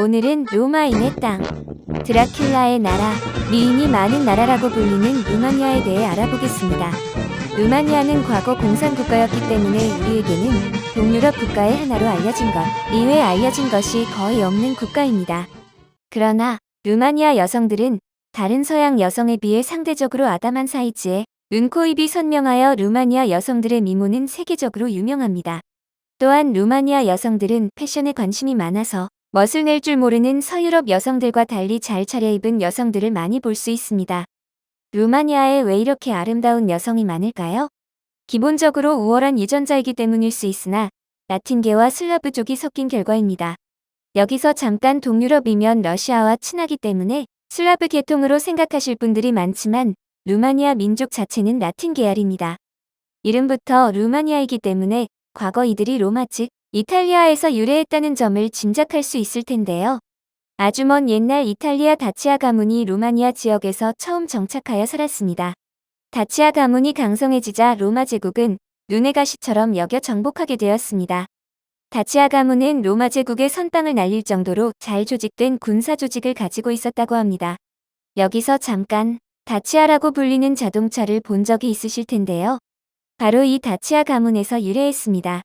오늘은 로마인의 땅, 드라큘라의 나라, 미인이 많은 나라라고 불리는 루마니아에 대해 알아보겠습니다. 루마니아는 과거 공산국가였기 때문에 우리에게는 동유럽 국가의 하나로 알려진 것, 이외에 알려진 것이 거의 없는 국가입니다. 그러나 루마니아 여성들은 다른 서양 여성에 비해 상대적으로 아담한 사이즈에 눈, 코, 입이 선명하여 루마니아 여성들의 미모는 세계적으로 유명합니다. 또한 루마니아 여성들은 패션에 관심이 많아서 멋을 낼 줄 모르는 서유럽 여성들과 달리 잘 차려입은 여성들을 많이 볼 수 있습니다. 루마니아에 왜 이렇게 아름다운 여성이 많을까요? 기본적으로 우월한 유전자이기 때문일 수 있으나 라틴계와 슬라브족이 섞인 결과입니다. 여기서 잠깐 동유럽이면 러시아와 친하기 때문에 슬라브 계통으로 생각하실 분들이 많지만 루마니아 민족 자체는 라틴 계열입니다. 이름부터 루마니아이기 때문에 과거 이들이 로마 즉 이탈리아에서 유래했다는 점을 짐작할 수 있을 텐데요. 아주 먼 옛날 이탈리아 다치아 가문이 루마니아 지역에서 처음 정착하여 살았습니다. 다치아 가문이 강성해지자 로마 제국은 눈의 가시처럼 여겨 정복하게 되었습니다. 다치아 가문은 로마 제국의 선빵을 날릴 정도로 잘 조직된 군사 조직을 가지고 있었다고 합니다. 여기서 잠깐 다치아라고 불리는 자동차를 본 적이 있으실 텐데요. 바로 이 다치아 가문에서 유래했습니다.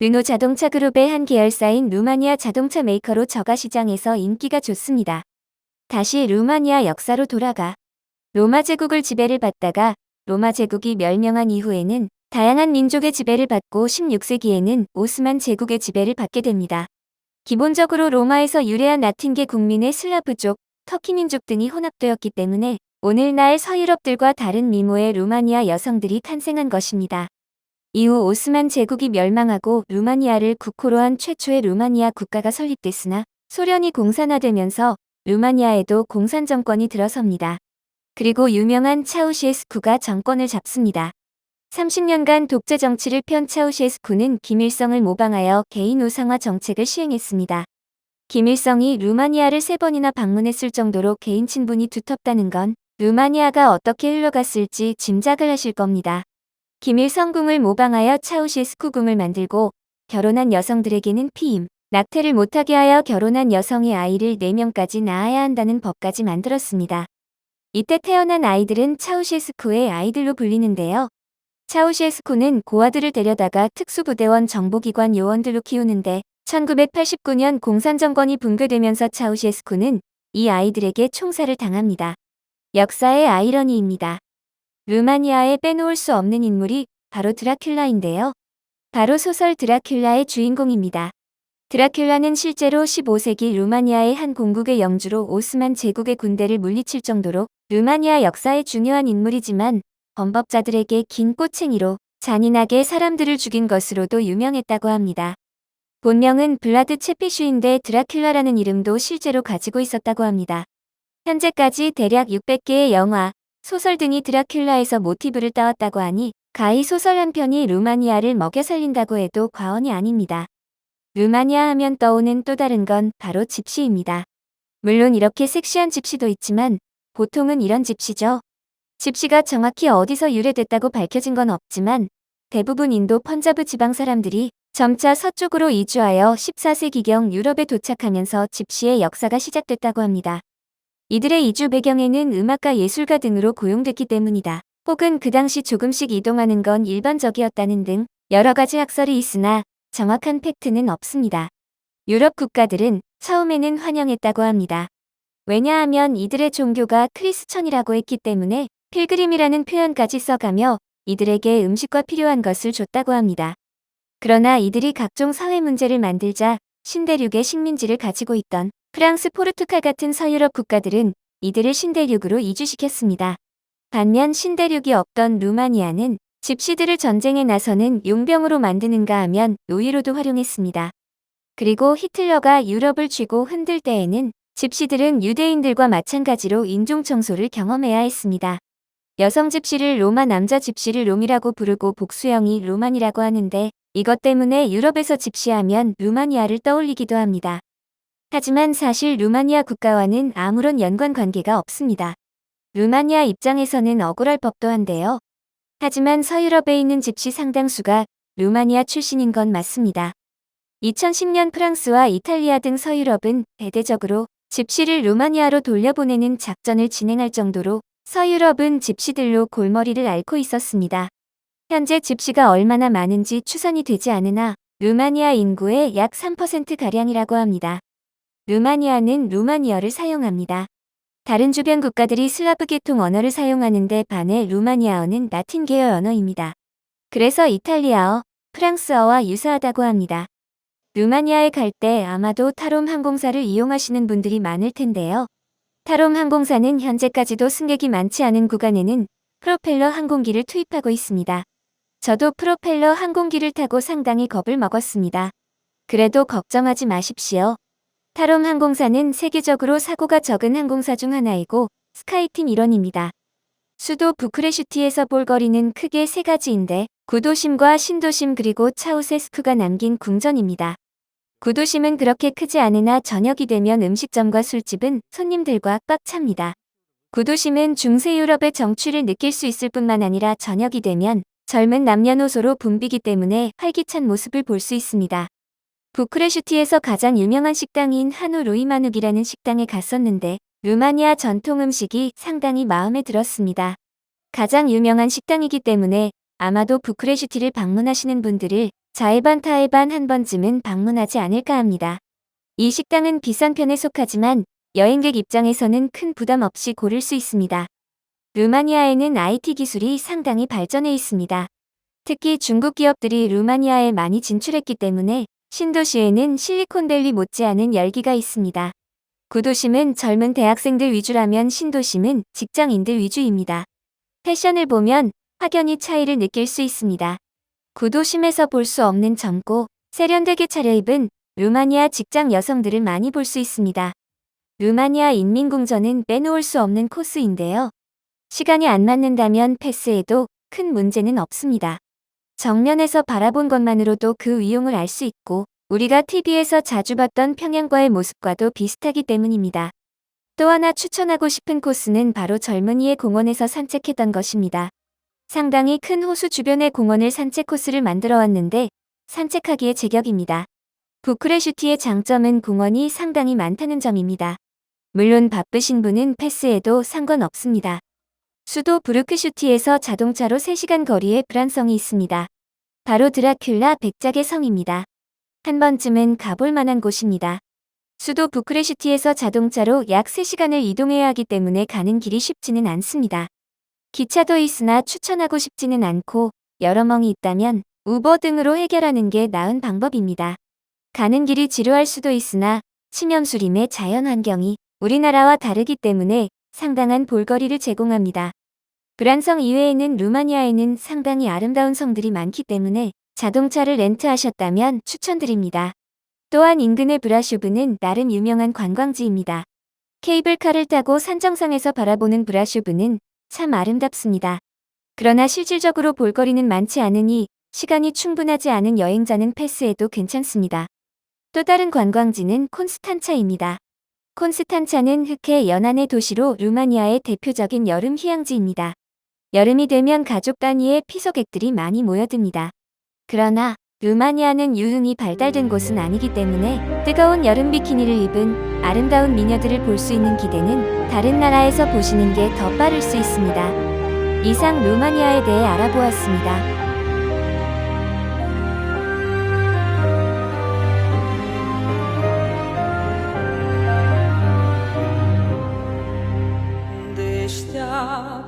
르노 자동차 그룹의 한 계열사인 루마니아 자동차 메이커로 저가 시장에서 인기가 좋습니다. 다시 루마니아 역사로 돌아가 로마 제국을 지배를 받다가 로마 제국이 멸명한 이후에는 다양한 민족의 지배를 받고 16세기에는 오스만 제국의 지배를 받게 됩니다. 기본적으로 로마에서 유래한 라틴계 국민의 슬라브족, 터키 민족 등이 혼합되었기 때문에 오늘날 서유럽들과 다른 미모의 루마니아 여성들이 탄생한 것입니다. 이후 오스만 제국이 멸망하고 루마니아를 국호로 한 최초의 루마니아 국가가 설립됐으나 소련이 공산화되면서 루마니아에도 공산 정권이 들어섭니다. 그리고 유명한 차우시에스쿠가 정권을 잡습니다. 30년간 독재 정치를 편 차우시에스쿠는 김일성을 모방하여 개인 우상화 정책을 시행했습니다. 김일성이 루마니아를 세 번이나 방문했을 정도로 개인 친분이 두텁다는 건 루마니아가 어떻게 흘러갔을지 짐작을 하실 겁니다. 김일성궁을 모방하여 차우시에스쿠궁을 만들고 결혼한 여성들에게는 피임, 낙태를 못하게 하여 결혼한 여성의 아이를 4명까지 낳아야 한다는 법까지 만들었습니다. 이때 태어난 아이들은 차우시에스쿠의 아이들로 불리는데요. 차우시에스쿠는 고아들을 데려다가 특수부대원 정보기관 요원들로 키우는데 1989년 공산정권이 붕괴되면서 차우시에스쿠는 이 아이들에게 총살을 당합니다. 역사의 아이러니입니다. 루마니아에 빼놓을 수 없는 인물이 바로 드라큘라인데요. 바로 소설 드라큘라의 주인공입니다. 드라큘라는 실제로 15세기 루마니아의 한 공국의 영주로 오스만 제국의 군대를 물리칠 정도로 루마니아 역사의 중요한 인물이지만 범법자들에게 긴 꼬챙이로 잔인하게 사람들을 죽인 것으로도 유명했다고 합니다. 본명은 블라드 체피슈인데 드라큘라라는 이름도 실제로 가지고 있었다고 합니다. 현재까지 대략 600개의 영화, 소설 등이 드라큘라에서 모티브를 따왔다고 하니 가히 소설 한 편이 루마니아를 먹여 살린다고 해도 과언이 아닙니다. 루마니아 하면 떠오는 또 다른 건 바로 집시입니다. 물론 이렇게 섹시한 집시도 있지만 보통은 이런 집시죠. 집시가 정확히 어디서 유래됐다고 밝혀진 건 없지만 대부분 인도 펀자브 지방 사람들이 점차 서쪽으로 이주하여 14세기경 유럽에 도착하면서 집시의 역사가 시작됐다고 합니다. 이들의 이주 배경에는 음악가 예술가 등으로 고용됐기 때문이다. 혹은 그 당시 조금씩 이동하는 건 일반적이었다는 등 여러 가지 학설이 있으나 정확한 팩트는 없습니다. 유럽 국가들은 처음에는 환영했다고 합니다. 왜냐하면 이들의 종교가 크리스천이라고 했기 때문에 필그림이라는 표현까지 써가며 이들에게 음식과 필요한 것을 줬다고 합니다. 그러나 이들이 각종 사회 문제를 만들자 신대륙의 식민지를 가지고 있던 프랑스, 포르투갈 같은 서유럽 국가들은 이들을 신대륙으로 이주시켰습니다. 반면 신대륙이 없던 루마니아는 집시들을 전쟁에 나서는 용병으로 만드는가 하면 노예로도 활용했습니다. 그리고 히틀러가 유럽을 쥐고 흔들 때에는 집시들은 유대인들과 마찬가지로 인종 청소를 경험해야 했습니다. 여성 집시를 로마 남자 집시를 롬이라고 부르고 복수형이 로만이라고 하는데 이것 때문에 유럽에서 집시하면 루마니아를 떠올리기도 합니다. 하지만 사실 루마니아 국가와는 아무런 연관 관계가 없습니다. 루마니아 입장에서는 억울할 법도 한데요. 하지만 서유럽에 있는 집시 상당수가 루마니아 출신인 건 맞습니다. 2010년 프랑스와 이탈리아 등 서유럽은 대대적으로 집시를 루마니아로 돌려보내는 작전을 진행할 정도로 서유럽은 집시들로 골머리를 앓고 있었습니다. 현재 집시가 얼마나 많은지 추산이 되지 않으나 루마니아 인구의 약 3%가량이라고 합니다. 루마니아는 루마니어를 사용합니다. 다른 주변 국가들이 슬라브 계통 언어를 사용하는데 반해 루마니아어는 라틴 계열 언어입니다. 그래서 이탈리아어, 프랑스어와 유사하다고 합니다. 루마니아에 갈 때 아마도 타롬 항공사를 이용하시는 분들이 많을 텐데요. 타롬 항공사는 현재까지도 승객이 많지 않은 구간에는 프로펠러 항공기를 투입하고 있습니다. 저도 프로펠러 항공기를 타고 상당히 겁을 먹었습니다. 그래도 걱정하지 마십시오. 타롬 항공사는 세계적으로 사고가 적은 항공사 중 하나이고 스카이팀 일원입니다. 수도 부크레슈티에서 볼거리는 크게 세 가지인데 구도심과 신도심 그리고 차우세스쿠가 남긴 궁전입니다. 구도심은 그렇게 크지 않으나 저녁이 되면 음식점과 술집은 손님들과 꽉 찹니다. 구도심은 중세 유럽의 정취를 느낄 수 있을 뿐만 아니라 저녁이 되면 젊은 남녀노소로 붐비기 때문에 활기찬 모습을 볼 수 있습니다. 부크레슈티에서 가장 유명한 식당인 한우 루이마누기라는 식당에 갔었는데 루마니아 전통 음식이 상당히 마음에 들었습니다. 가장 유명한 식당이기 때문에 아마도 부크레슈티를 방문하시는 분들을 자해반 타해반 한 번쯤은 방문하지 않을까 합니다. 이 식당은 비싼 편에 속하지만 여행객 입장에서는 큰 부담 없이 고를 수 있습니다. 루마니아에는 IT 기술이 상당히 발전해 있습니다. 특히 중국 기업들이 루마니아에 많이 진출했기 때문에 신도시에는 실리콘밸리 못지않은 열기가 있습니다. 구도심은 젊은 대학생들 위주라면 신도심은 직장인들 위주입니다. 패션을 보면 확연히 차이를 느낄 수 있습니다. 구도심에서 볼 수 없는 젊고 세련되게 차려입은 루마니아 직장 여성들을 많이 볼 수 있습니다. 루마니아 인민궁전은 빼놓을 수 없는 코스인데요. 시간이 안 맞는다면 패스해도 큰 문제는 없습니다. 정면에서 바라본 것만으로도 그 위용을 알 수 있고 우리가 TV에서 자주 봤던 평양과의 모습과도 비슷하기 때문입니다. 또 하나 추천하고 싶은 코스는 바로 젊은이의 공원에서 산책했던 것입니다. 상당히 큰 호수 주변의 공원을 산책 코스를 만들어 왔는데 산책하기에 제격입니다. 부크레슈티의 장점은 공원이 상당히 많다는 점입니다. 물론 바쁘신 분은 패스해도 상관없습니다. 수도 브루크슈티에서 자동차로 3시간 거리에 브란성이 있습니다. 바로 드라큘라 백작의 성입니다. 한 번쯤은 가볼 만한 곳입니다. 수도 부크레슈티에서 자동차로 약 3시간을 이동해야 하기 때문에 가는 길이 쉽지는 않습니다. 기차도 있으나 추천하고 싶지는 않고 여러 멍이 있다면 우버 등으로 해결하는 게 나은 방법입니다. 가는 길이 지루할 수도 있으나 치명수림의 자연 환경이 우리나라와 다르기 때문에 상당한 볼거리를 제공합니다. 브란성 이외에는 루마니아에는 상당히 아름다운 성들이 많기 때문에 자동차를 렌트하셨다면 추천드립니다. 또한 인근의 브라슈브는 나름 유명한 관광지입니다. 케이블카를 타고 산정상에서 바라보는 브라슈브는 참 아름답습니다. 그러나 실질적으로 볼거리는 많지 않으니 시간이 충분하지 않은 여행자는 패스해도 괜찮습니다. 또 다른 관광지는 콘스탄차입니다. 콘스탄차는 흑해 연안의 도시로 루마니아의 대표적인 여름 휴양지입니다. 여름이 되면 가족 단위의 피서객들이 많이 모여듭니다. 그러나 루마니아는 유흥이 발달된 곳은 아니기 때문에 뜨거운 여름 비키니를 입은 아름다운 미녀들을 볼 수 있는 기대는 다른 나라에서 보시는 게 더 빠를 수 있습니다. 이상 루마니아에 대해 알아보았습니다.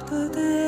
그대